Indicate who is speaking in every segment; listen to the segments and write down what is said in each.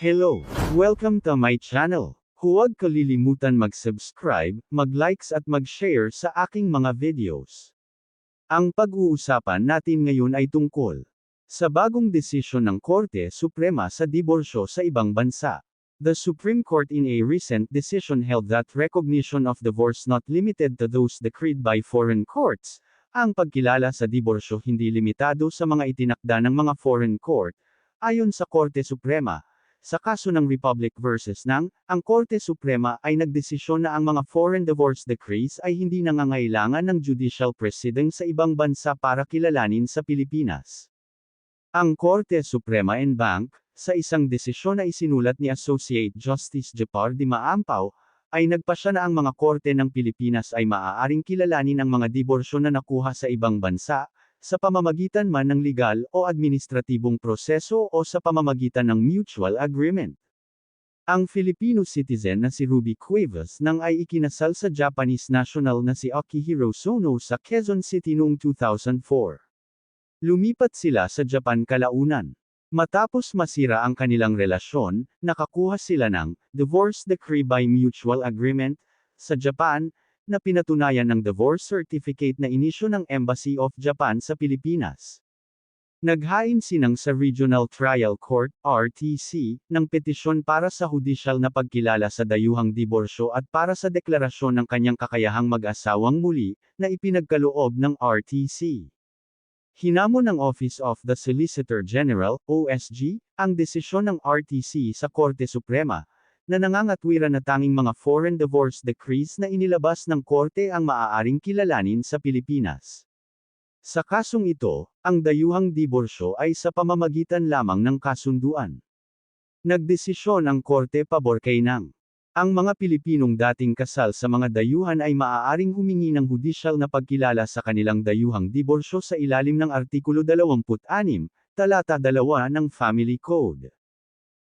Speaker 1: Hello! Welcome to my channel. Huwag kalilimutan mag-subscribe, mag-likes at mag-share sa aking mga videos. Ang pag-uusapan natin ngayon ay tungkol sa bagong desisyon ng Korte Suprema sa diborsyo sa ibang bansa. The Supreme Court in a recent decision held that recognition of divorce not limited to those decreed by foreign courts, ang pagkilala sa diborsyo hindi limitado sa mga itinakda ng mga foreign court, ayon sa Korte Suprema, sa kaso ng Republic versus Nang, ang Korte Suprema ay nagdesisyon na ang mga foreign divorce decrees ay hindi nangangailangan ng judicial proceeding sa ibang bansa para kilalanin sa Pilipinas. Ang Korte Suprema en Bank, sa isang desisyon na isinulat ni Associate Justice Japar Di Maampaw, ay nagpasya na ang mga korte ng Pilipinas ay maaaring kilalanin ang mga diborsyo na nakuha sa ibang bansa, sa pamamagitan man ng legal o administratibong proseso o sa pamamagitan ng mutual agreement. Ang Filipino citizen na si Ruby Cuevas nang ay ikinasal sa Japanese national na si Akihiro Sono sa Quezon City noong 2004. Lumipat sila sa Japan kalaunan. Matapos masira ang kanilang relasyon, nakakuha sila ng divorce decree by mutual agreement sa Japan na pinatunayan ng divorce certificate na inisyo ng Embassy of Japan sa Pilipinas. Naghain sinang sa Regional Trial Court, RTC, ng petisyon para sa judicial na pagkilala sa dayuhang diborsyo at para sa deklarasyon ng kanyang kakayahang mag-asawang muli, na ipinagkaloob ng RTC. Hinamon ng Office of the Solicitor General, OSG, ang desisyon ng RTC sa Korte Suprema, na nangangatwiran na tanging mga foreign divorce decrees na inilabas ng korte ang maaaring kilalanin sa Pilipinas. Sa kasong ito, ang dayuhang diborsyo ay sa pamamagitan lamang ng kasunduan. Nagdesisyon ang korte pabor kay Nang. Ang mga Pilipinong dating kasal sa mga dayuhan ay maaaring humingi ng hudisyal na pagkilala sa kanilang dayuhang diborsyo sa ilalim ng Artikulo 26, Talata 2 ng Family Code.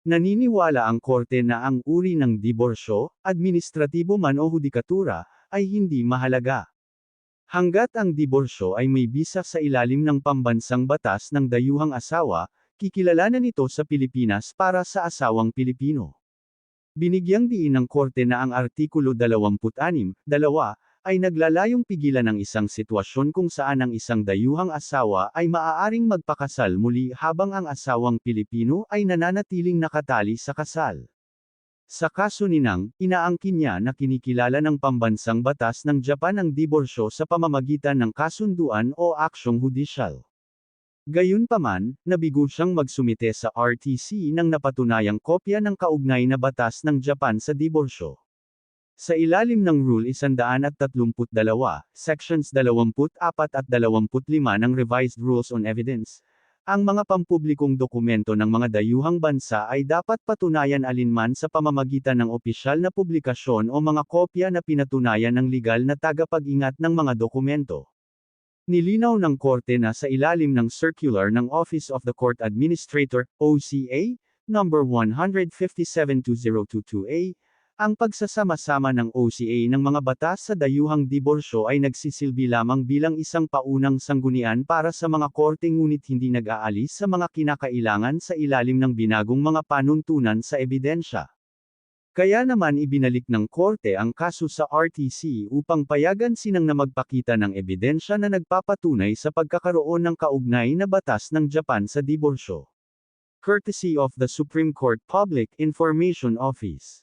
Speaker 1: Naniniwala ang korte na ang uri ng diborsyo, administratibo man o hudikatura, ay hindi mahalaga. Hanggat ang diborsyo ay may bisa sa ilalim ng pambansang batas ng dayuhang asawa, kikilalanan ito sa Pilipinas para sa asawang Pilipino. Binigyang diin ng korte na ang Artikulo 26, dalawa, ay naglalayong pigilan ng isang sitwasyon kung saan ang isang dayuhang asawa ay maaaring magpakasal muli habang ang asawang Pilipino ay nananatiling nakatali sa kasal. Sa kaso ni Nang, inaangkin niya na kinikilala ng pambansang batas ng Japan ang diborsyo sa pamamagitan ng kasunduan o aksyong hudisyal. Gayunpaman, nabigo siyang magsumite sa RTC ng napatunayang kopya ng kaugnay na batas ng Japan sa diborsyo. Sa ilalim ng Rule 132, Sections 24 at 25 ng Revised Rules on Evidence, ang mga pampublikong dokumento ng mga dayuhang bansa ay dapat patunayan alinman sa pamamagitan ng opisyal na publikasyon o mga kopya na pinatunayan ng legal na tagapag-ingat ng mga dokumento. Nilinaw ng korte na sa ilalim ng circular ng Office of the Court Administrator, OCA, number 157-2022A, ang pagsasama-sama ng OCA ng mga batas sa dayuhang diborsyo ay nagsisilbi lamang bilang isang paunang sanggunian para sa mga korte ngunit hindi nag-aalis sa mga kinakailangan sa ilalim ng binagong mga panuntunan sa ebidensya. Kaya naman ibinalik ng korte ang kaso sa RTC upang payagan sinang na magpakita ng ebidensya na nagpapatunay sa pagkakaroon ng kaugnay na batas ng Japan sa diborsyo. Courtesy of the Supreme Court Public Information Office.